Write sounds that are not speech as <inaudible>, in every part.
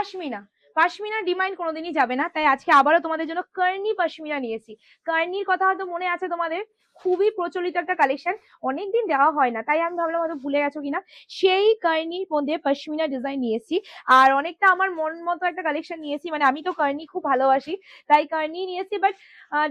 Pashmina pashmina demand কোনোদিনই যাবে না। তাই আজকে আবারও তোমাদের জন্য কার্নি পাশমিনা নিয়েছি। কার্নির কথা হয়তো মনে আছে তোমাদের? খুবই প্রচলিত একটা কালেকশন অনেকদিন দেওয়া হয় না, তাই আমি ভাবলাম হয়তো ভুলে গেছো কিনা। সেই কার্নির মধ্যে পশমিনা ডিজাইন নিয়েছি। আর অনেকটা আমার মন মতো একটা কালেকশন নিয়েছি। মানে আমি তো কার্নি খুব ভালোবাসি, তাই কার্নি নিয়েছি। বাট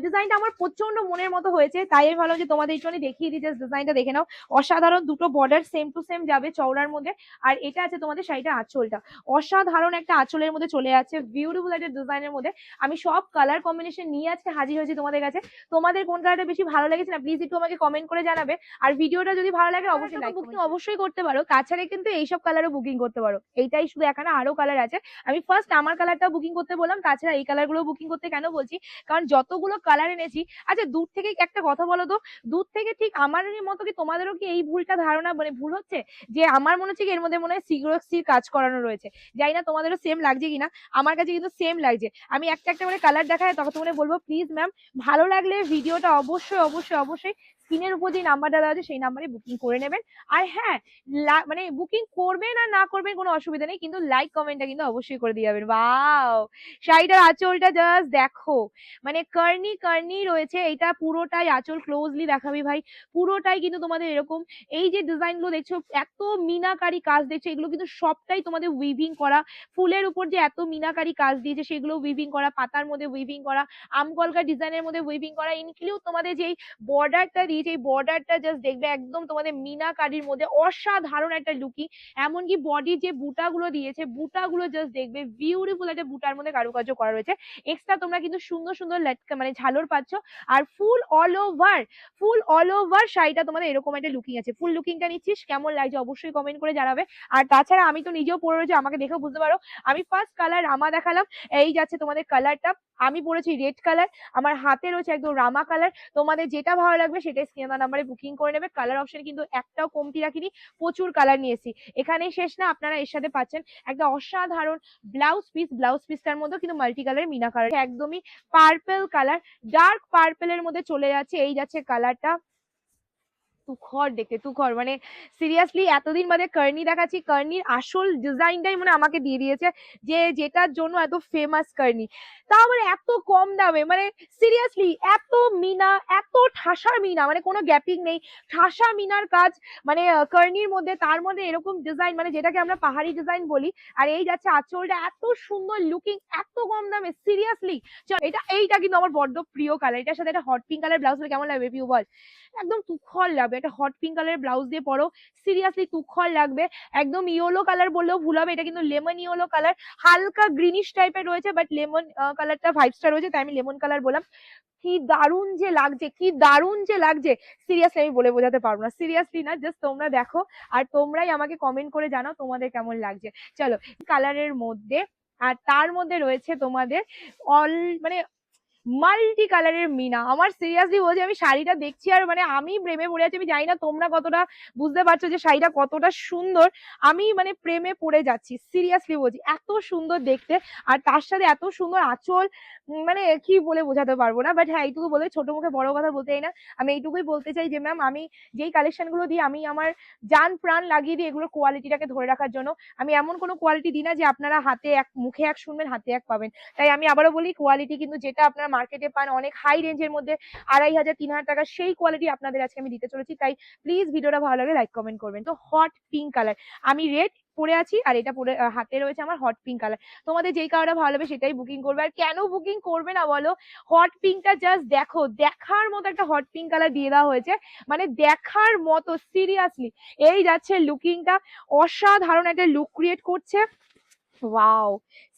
ডিজাইনটা আমার প্রচণ্ড মনের মতো হয়েছে। তাই আমি ভাবলাম যে তোমাদের জন্য দেখিয়ে দিই জাস্ট ডিজাইনটা দেখে নাও। অসাধারণ দুটো বর্ডার সেম টু সেম যাবে চওড়ার মধ্যে। আর এটা আছে তোমাদের শাড়িটা আঁচলটা। অসাধারণ একটা আঁচলের মধ্যে চলে যাচ্ছে বিউটিফুল একটা ডিজাইনের মধ্যে। আমি সব কালার কম্বিনেশন নিয়ে আজকে হাজির হয়েছি তোমাদের কাছে। তোমাদের কোন কালারটা বেশি ভালো লেগেছে না প্লিজ একটু আমাকে কমেন্ট করে জানাবে। আর ভিডিওটা যদি ভালো লাগে অবশ্যই লাইক বুকিং অবশ্যই করতে পারো। তাছাড়া কিন্তু এইসব কালারও বুকিং করতে পারো। এইটাই শুধু এখানে আরও কালার আছে। আমি ফার্স্ট আমার কালারটা বুকিং করতে বললাম তাছাড়া এই কালারগুলো বুকিং করতে কেন বলছি? কারণ যতগুলো কালার এনেছি আচ্ছা দূর থেকে একটা কথা বলো তো। দূর থেকে ঠিক আমার মতো কি তোমাদেরও কি এই ভুলটা ধারণা মানে ভুল হচ্ছে? যে আমার মনে হচ্ছে কি এর মধ্যে মনে হয় সিগ্রোক্সির কাজ করানো রয়েছে। যাই না তোমাদেরও সেম লাগছে কিনা। আমার কাছে কিন্তু সেম লাগছে। আমি একটা একটা করে কালার দেখায় তখন বলব প্লিজ ম্যাম ভালো লাগলে ভিডিওটা অবশ্যই অবশ্যই অবশ্যই স্ক্রিনের উপর যে নাম্বারটা দেওয়া আছে, সেই নাম্বারে বুকিং করে নেবেন। আর হ্যাঁ মানে বুকিং করবেন আর না করবেন কোনো অসুবিধা নেই, কিন্তু লাইক কমেন্টটা কিন্তু অবশ্যই করে দিয়ে যাবেন। বাও শাড়িটার আঁচলটা জাস্ট দেখো। মানে কার্নি কার্নি রয়েছে, এটা পুরোটাই আঁচল ক্লোজলি দেখাবি ভাই। পুরোটাই কিন্তু তোমাদের এরকম, এই যে ডিজাইনগুলো দেখছ, এত মিনাকারি কাজ দেখছ, এগুলো কিন্তু সবটাই তোমাদের উইভিং করা। ফুলের উপর যে এত মিনাকারি কাজ দিয়েছে, সেগুলো উইভিং করা, পাতার মধ্যে উইভিং করা আমকলকা ডিজাইনের মধ্যে উইভিং করা ইনক্লুড তোমাদের যেই বর্ডারটা দিয়েছে এই যে বর্ডারটা জাস্ট দেখবে একদম তোমাদের মিনা মিনাকারির মধ্যে অসাধারণ একটা লুকিং এমনকি বডির যে বুটাগুলো দিয়েছে, বুটাগুলো জাস্ট দেখবে বিউটিফুল একটা বুটার মধ্যে কারুকার্য করা রয়েছে। এক্সট্রা তোমরা কিন্তু সুন্দর সুন্দর মানে ঝালর পাচ্ছ। আর ফুল অল ওভার ফুল অল ওভার শাড়িটা তোমাদের এরকম একটা লুকিং আছে। ফুল লুকিংটা নিচ্ছিস, কেমন লাগছে অবশ্যই কমেন্ট করে জানাবে। আর তাছাড়া আমি তো নিজেও পরে রয়েছে, আমাকে দেখেও বুঝতে পারো। আমি ফার্স্ট কালার রামা দেখালাম, এই যাচ্ছে তোমাদের কালারটা আমি পরেছি রেড কালার আমার হাতে রয়েছে একদম রামা কালার তোমাদের যেটা ভালো লাগবে সেটাই স্ক্রিন নাম্বারে বুকিং করে নেবে। কালার অপশন কিন্তু একটাও কমতি রাখিনি, প্রচুর কালার নিয়েছি। এখানেই শেষ না, আপনারা এর সাথে পাচ্ছেন একটা অসাধারণ ব্লাউজ পিস ব্লাউজ পিসটার মধ্যে কিন্তু মাল্টি কালার মিনা কালার একদমই পার্পেল কালার ডার্ক পার্পেলের মধ্যে চলে যাচ্ছে। এই যাচ্ছে কালারটা তুখর দেখতে, তুখর। মানে সিরিয়াসলি এতদিন বাদে কার্নি দেখাচ্ছি কার্নির আসল ডিজাইনটাই মানে আমাকে দিয়ে দিয়েছে যে যেটার জন্য এত ফেমাস কার্নি তা আবার এত কম দামে মানে সিরিয়াসলি এত মিনা, এত ঠাসা মিনা মানে কোনো গ্যাপিং নেই। ঠাসা মিনার কাজ মানে কার্নির মধ্যে, তার মধ্যে এরকম ডিজাইন মানে যেটাকে আমরা পাহাড়ি ডিজাইন বলি, আর এই যাচ্ছে আঁচলটা, এত সুন্দর লুকিং এত কম দামে সিরিয়াসলি এটা, এইটা কিন্তু আমার বড্ড প্রিয় কালার এটার সাথে একটা হট পিঙ্ক কালার ব্লাউজ কেমন লাগবে পিউ বল একদম তুখর লাগবে একটা হট পিঙ্ক কালারের ব্লাউজ দিয়ে পরো। সিরিয়াসলি তুখর লাগবে। একদম ইয়েলো কালার বললেও ভুল হবে, এটা কিন্তু লেমন ইয়েলো কালার হালকা গ্রিনিশ টাইপের রয়েছে বাট লেমন কালারটা ফাইভ স্টার রয়েছে, তাই আমি লেমন কালার বললাম। কি দারুণ যে লাগছে, কি দারুণ যে লাগছে। সিরিয়াসলি আমি বলে বোঝাতে পারব না। সিরিয়াসলি না জাস্ট তোমরা দেখো আর তোমরাই আমাকে কমেন্ট করে জানাও তোমাদের কেমন লাগছে। চলো কালারের মধ্যে, আর তার মধ্যে রয়েছে তোমাদের অল মানে মাল্টি কালারের মিনা। আমার সিরিয়াসলি বলছি, আমি শাড়িটা দেখছি আর মানে আমি প্রেমে পড়ে আছি, আমি জানি না তোমরা কতটা বুঝতে পারছ যে শাড়িটা কতটা সুন্দর। আমি মানে প্রেমে পড়ে যাচ্ছি সিরিয়াসলি বলছি, এত সুন্দর দেখতে আর তার সাথে এত সুন্দর আঁচল মানে কি বলে বোঝাতে পারব না বাট হ্যাঁ এইটুকু বলে, ছোট মুখে বড় কথা বলতে চাই না। আমি এইটুকুই বলতে চাই যে ম্যাম আমি যেই কালেকশনগুলো দিই, আমি আমার যান প্রাণ লাগিয়ে দিই এগুলোর কোয়ালিটিটাকে ধরে রাখার জন্য। আমি এমন কোনো কোয়ালিটি দিই না যে আপনারা হাতে এক, মুখে এক শুনবেন, হাতে এক পাবেন। তাই আমি আবারও বলি কোয়ালিটি কিন্তু যেটা আপনারা মার্কেটে পান, অনেক হাই রেঞ্জের মধ্যে আড়াই হাজার, তিন হাজার টাকা, সেই কোয়ালিটি আপনাদের আজকে আমি দিতে চলেছি। তাই প্লিজ ভিডিওটা ভালো লাগে লাইক কমেন্ট করবেন। তো হট পিঙ্ক কালার আমি রেড পরে আছি আর এটা পরে হাতে রয়েছে আমার হট পিঙ্ক কালার তোমাদের যেই কালারটা ভালো লাগবে সেটাই বুকিং করবে। আর কেন বুকিং করবে না বলো? হট পিঙ্কটা জাস্ট দেখো, দেখার মতো একটা হট পিঙ্ক কালার দিয়ে দেওয়া হয়েছে। মানে দেখার মতো সিরিয়াসলি এই যাচ্ছে লুকিংটা অসাধারণ একটা লুক ক্রিয়েট করছে। ওয়াও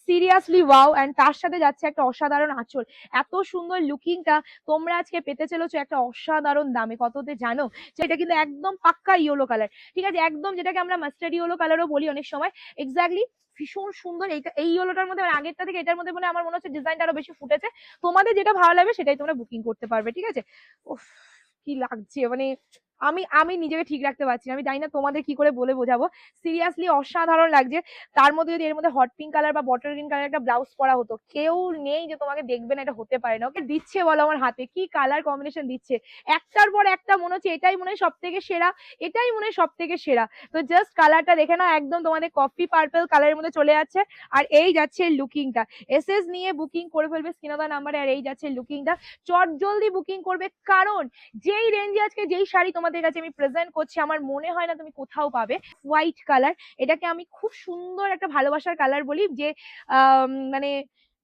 সিরিয়াসলি ওয়াও অ্যান্ড তার সাথে যাচ্ছে একটা অসাধারণ আঁচল। এত সুন্দর লুকিংটা তোমরা আজকে পেতে চলেছো একটা অসাধারণ দামে। কততে জানো? যেটা কিন্তু একদম পাক্কা ইয়েলো কালার ঠিক আছে? একদম যেটাকে আমরা মাস্টার্ড ইয়েলো কালারও বলি অনেক সময়। এক্স্যাক্টলি ভীষণ সুন্দর। এইটা, এই ইয়েলোটার মধ্যে আগেরটা থেকে এটার মধ্যে মানে আমার মনে হচ্ছে ডিজাইনটা আরও বেশি ফুটেছে। তোমাদের যেটা ভালো লাগবে সেটাই তোমরা বুকিং করতে পারবে। ঠিক আছে? উফ, কি লাগছে? মানে আমি আমি নিজেকে ঠিক রাখতে পারছি না। আমি জানি না তোমাদের কি করে বলে বোঝাবো। সিরিয়াসলি অসাধারণ লাগছে। তার মধ্যে যদি এর মধ্যে হট পিঙ্ক কালার বা বটল গ্রিন কালার একটা ব্লাউজ পরা হতো, কেউ নেই যে তোমাকে দেখবে না, এটা হতে পারে না। ওকে দিচ্ছে বলো আমার হাতে, কি কালার কম্বিনেশন দিচ্ছে? একটার পর একটা মনে হচ্ছে এটাই মনে হয় সব থেকে সেরা, এটাই মনে হয় সব থেকে সেরা। তো জাস্ট কালারটা দেখে নাও, একদম তোমাদের কফি পার্পল কালারের মধ্যে চলে যাচ্ছে। আর এই যাচ্ছে লুকিংটা এস এস নিয়ে বুকিং করে ফেলবে স্ক্রিনদা নাম্বারে আর এই যাচ্ছে লুকিংটা চট জলদি বুকিং করবে, কারণ যেই রেঞ্জে আজকে যেই শাড়ি তোমাদের কাছে আমি প্রেজেন্ট করছি, আমার মনে হয় না তুমি কোথাও পাবে। হোয়াইট কালার এটাকে আমি খুব সুন্দর একটা ভালোবাসার কালার বলি যে মানে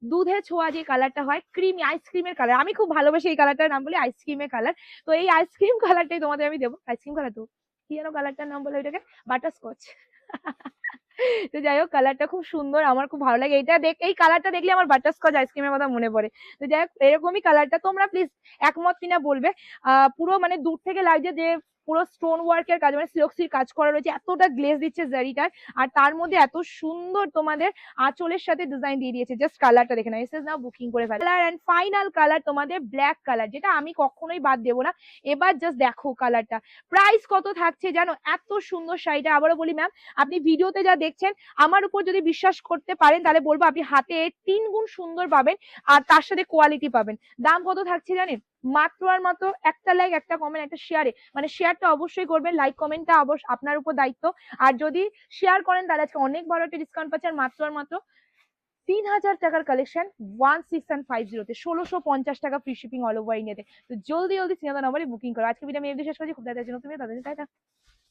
দুধে ছোঁয়া যে কালারটা হয় ক্রিমি আইসক্রিমের কালার আমি খুব ভালোবাসি এই কালারটার নাম বলি আইসক্রিমের কালার তো এই আইসক্রিম কালারটাই তোমাদের আমি দেবো। আইসক্রিম কালার তো কি যেন কালারটার নাম বলে ওইটাকে? বাটারস্কচ <laughs> <laughs> তো যাই হোক কালারটা খুব সুন্দর, আমার খুব ভালো লাগে। এটা দেখ, এই কালারটা দেখলে আমার বাটারস্কচ আইসক্রিমের কথা মনে পড়ে। তো যাই হোক এরকমই কালারটা তোমরা প্লিজ একমত কিনা বলবে। পুরো মানে দূর থেকে লাগছে যে পুরো স্টোন ওয়ার্কের কাজ মানে সিলক্সির কাজ করা রয়েছে, এতটা গ্লেজ দিচ্ছে জারিটার আর তার মধ্যে এত সুন্দর তোমাদের আঁচলের সাথে ডিজাইন দিয়ে দিয়েছে জাস্ট কালারটা দেখে না এসে নাও বুকিং করে ফেলে। কালার অ্যান্ড ফাইনাল কালার তোমাদের ব্ল্যাক কালার যেটা আমি কখনোই বাদ দেবো না। এবার জাস্ট দেখো কালারটা প্রাইস কত থাকছে জানো? এত সুন্দর শাড়িটা, আবারও বলি ম্যাম আপনি ভিডিওতে যা দেখছেন, আমার উপর যদি বিশ্বাস করতে পারেন, তাহলে বলব আপনি হাতে তিন গুণ সুন্দর পাবেন, আর তার সাথে কোয়ালিটি পাবেন। দাম কত থাকছে জানেন? মাত্র আর মাত্র একটা লাইক একটা কমেন্ট একটা শেয়ারে মানে শেয়ারটা অবশ্যই করবেন লাইক কমেন্টটা অবশ্য আপনার উপর দায়িত্ব। আর যদি শেয়ার করেন, তাহলে আজকে অনেক বড় একটা ডিসকাউন্ট পাচ্ছেন, মাত্র আর মাত্র তিন হাজার টাকার collection one six and five জিরোতে ষোলোশো পঞ্চাশ টাকা ফ্রি শিপিং অল ওভার ইন্ডিয়াতে তো। জলদি জলদি সিনেমা নম্বরে বুকিং করো। আজকে ভিডিও আমি এই শেষ করছি। খুব তাড়াতাড়ি জন্য তুমি তাদের